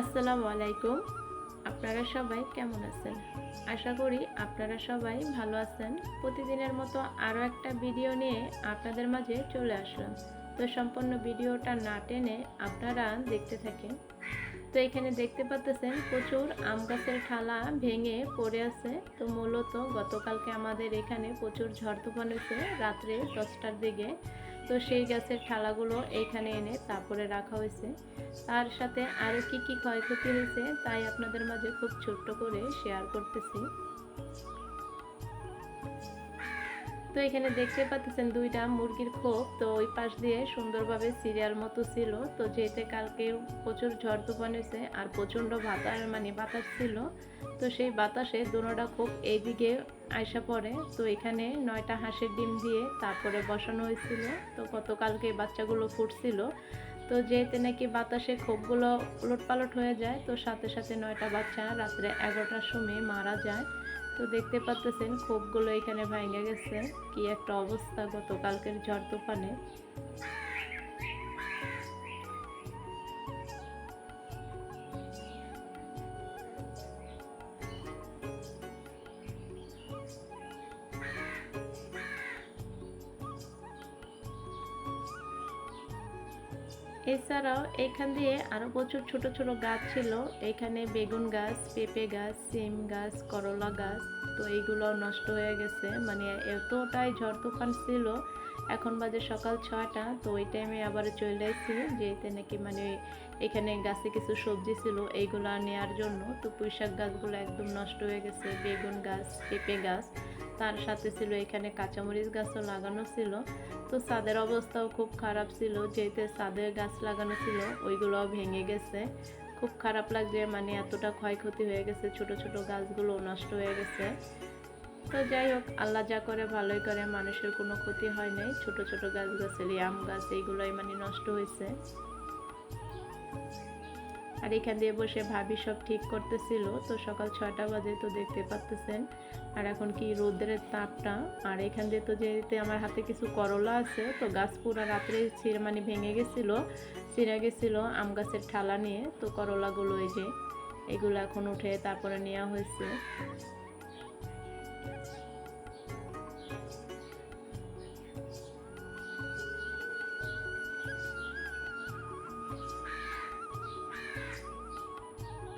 আসসালামু আলাইকুম। আপনারা সবাই কেমন আছেন? আশা করি আপনারা সবাই ভালো আছেন। প্রতিদিনের মতো আরও একটা ভিডিও নিয়ে আপনাদের মাঝে চলে আসলাম। তো সম্পূর্ণ ভিডিওটা না টেনে আপনারা দেখতে থাকেন। তো এখানে দেখতে পাচ্ছেন প্রচুর আম গাছের ঠালা ভেঙে পড়ে আছে। তো মূলত গতকালকে আমাদের এখানে প্রচুর ঝড় তুফান হয়েছে। রাত্রে দশটার দিকে। তো সেই গাছের ঠালাগুলো এইখানে এনে তারপরে রাখা হয়েছে। তার সাথে আরও কি কি ক্ষয়ক্ষতি হয়েছে তাই আপনাদের মাঝে খুব ছোট্ট করে শেয়ার করতেছি। তো এখানে দেখতে পাচ্ছেন দুইটা মুরগির খোপ। তো ওই পাশ দিয়ে সুন্দরভাবে সিরিয়াল মতো ছিল। তো যেতে কালকে প্রচুর ঝড় তুফান হয়েছে আর প্রচণ্ড বাতাস মানে বাতাস ছিল, তো সেই বাতাসে দুনোটা খোপ এইদিকে আয়সা পড়ে। তো এখানে নয়টা হাঁসের ডিম দিয়ে তারপরে বসানো হয়েছিল। তো গতকালকে বাচ্চাগুলো ফুটছিল। তো যেতে নাকি বাতাসে খোপগুলো উলট পালট হয়ে যায়, তো সাথে সাথে নয়টা বাচ্চা রাত্রে এগারোটার সময় মারা যায়। তো দেখতে পাচ্তেছেন খোপগুলো এখানে ভেঙে গেছে। কি একটা অবস্থা গতকালকের ঝড় তুফানে। এছাড়াও এখান দিয়ে আরও প্রচুর ছোট ছোট গাছ ছিল। এখানে বেগুন গাছ, পেঁপে গাছ, সিম গাছ, করলা গাছ, তো এইগুলো নষ্ট হয়ে গেছে। মানে এতটাই ঝড় তুফান ছিল। এখন বাজে সকাল ছয়টা, তো ওই টাইমে আবার চলে এসেছি। যেতে নাকি মানে এখানে গাছে কিছু সবজি ছিল এইগুলো নেওয়ার জন্য। তো পুঁইশাক গাছগুলো একদম নষ্ট হয়ে গেছে। বেগুন গাছ, পেঁপে গাছ। তার সাথে ছিল, এখানে কাঁচামরিচ গাছও লাগানো ছিল। তো ছাদের অবস্থাও খুব খারাপ ছিল, যেহেতু ছাদের গাছ লাগানো ছিল, ওইগুলোও ভেঙে গেছে। খুব খারাপ লাগছে মানে এতটা ক্ষয়ক্ষতি হয়ে গেছে, ছোট ছোট গাছগুলো নষ্ট হয়ে গেছে। তো যাই হোক, আল্লাহ যা করে ভালোই করে, মানুষের কোনো ক্ষতি হয় নাই। ছোট ছোট গাছ গাছালি আম গাছ, এইগুলোই মানে নষ্ট হয়েছে। আর এখান দিয়ে বসে ভাবি সব ঠিক করতেছিল। তো সকাল ছয়টা বাজে তো দেখতে পাচ্তেছেন আর এখন কি রোদের তাপটা। আর এখান দিয়ে তো যেতে আমার হাতে কিছু করলা আছে, তো গাছ পুরা রাত্রে ছিঁড়ে মানে ভেঙে গেছিল, ছিঁড়ে গেছিল আম গাছের ঠালা নিয়ে। তো করলাগুলো এই যে, এগুলো এখন উঠে তারপরে নেওয়া হয়েছে।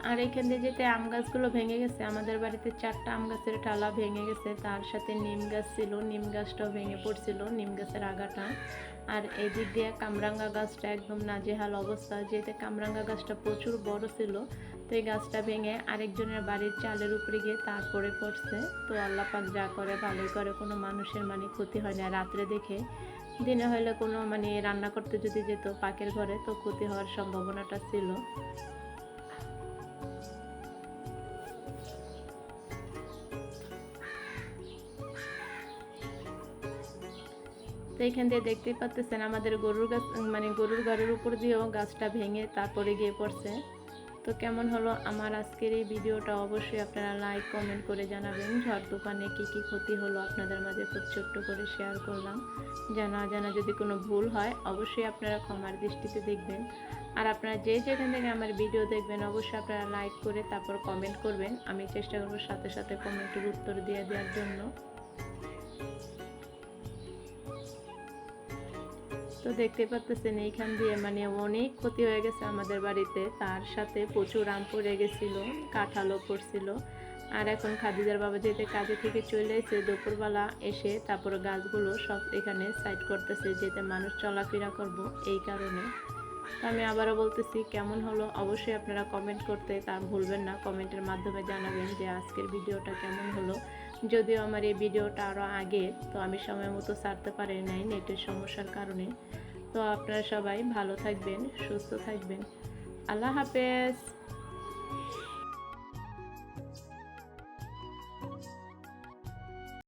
আর এখান দিয়ে যেতে আম গাছগুলো ভেঙে গেছে। আমাদের বাড়িতে চারটা আম গাছের টালা ভেঙে গেছে। তার সাথে নিম গাছ ছিল, নিম গাছটাও ভেঙে পড়ছিল, নিম গাছের আগাটা। আর এই দিক দিয়ে কামরাঙ্গা গাছটা একদম নাজেহাল অবস্থা। যেতে কামরাঙ্গা গাছটা প্রচুর বড় ছিল, তো এই গাছটা ভেঙে আরেকজনের বাড়ির চালের উপরে গিয়ে তারপরে পড়ছে। তো আল্লাহ পাক যা করে ভালোই করে, কোনো মানুষের মানে ক্ষতি হয় না। রাত্রে দেখে দিনে হলে কোনো মানে রান্না করতে যদি যেত পাকের ঘরে, তো ক্ষতি হওয়ার সম্ভাবনাটা ছিল। এখান দিয়ে দেখতে পাচ্ছেন আমাদের গরুর গাছ মানে গরুর ঘরের উপর দিয়েও গাছটা ভেঙে তারপরে গিয়ে পড়ছে। তো কেমন হলো আমার আজকের এই ভিডিওটা? অবশ্যই আপনারা লাইক কমেন্ট করে জানাবেন। ঝড় তুফানে কী কী ক্ষতি হলো আপনাদের মাঝে খুব ছোট্ট করে শেয়ার করলাম। জানা জানা যদি কোনো ভুল হয়, অবশ্যই আপনারা ক্ষমার দৃষ্টিতে দেখবেন। আর আপনারা যে যেখান থেকে আমার ভিডিও দেখবেন, অবশ্যই আপনারা লাইক করে তারপর কমেন্ট করবেন। আমি চেষ্টা করব সাথে সাথে কমেন্টের উত্তর দিয়ে দেওয়ার জন্য। তো দেখতে পাচ্ছেন এইখান দিয়ে মানে অনেক ক্ষতি হয়ে গেছে আমাদের বাড়িতে। তার সাথে প্রচুর আম পড়ে গেছিল, কাঁঠালও পড়ছিল। আর এখন খাদিজার বাবা যেতে কাজে থেকে চলে এসে দুপুরবেলা এসে তারপর গাছগুলো সব এখানে সাইড করতেছে, যেতে মানুষ চলাফেরা করব এই কারণে। আমি আবারও বলতেছি কেমন হলো? অবশ্যই আপনারা কমেন্ট করতে তা ভুলবেন না। কমেন্টের মাধ্যমে জানাবেন যে আজকের ভিডিওটা কেমন হলো। যদিও আমার এই ভিডিওটা আরও আগে, তো আমি সময় মতো ছাড়তে পারি নাই নেটের সমস্যার কারণে। তো আপনারা সবাই ভালো থাকবেন, সুস্থ থাকবেন। আল্লাহ হাফেজ।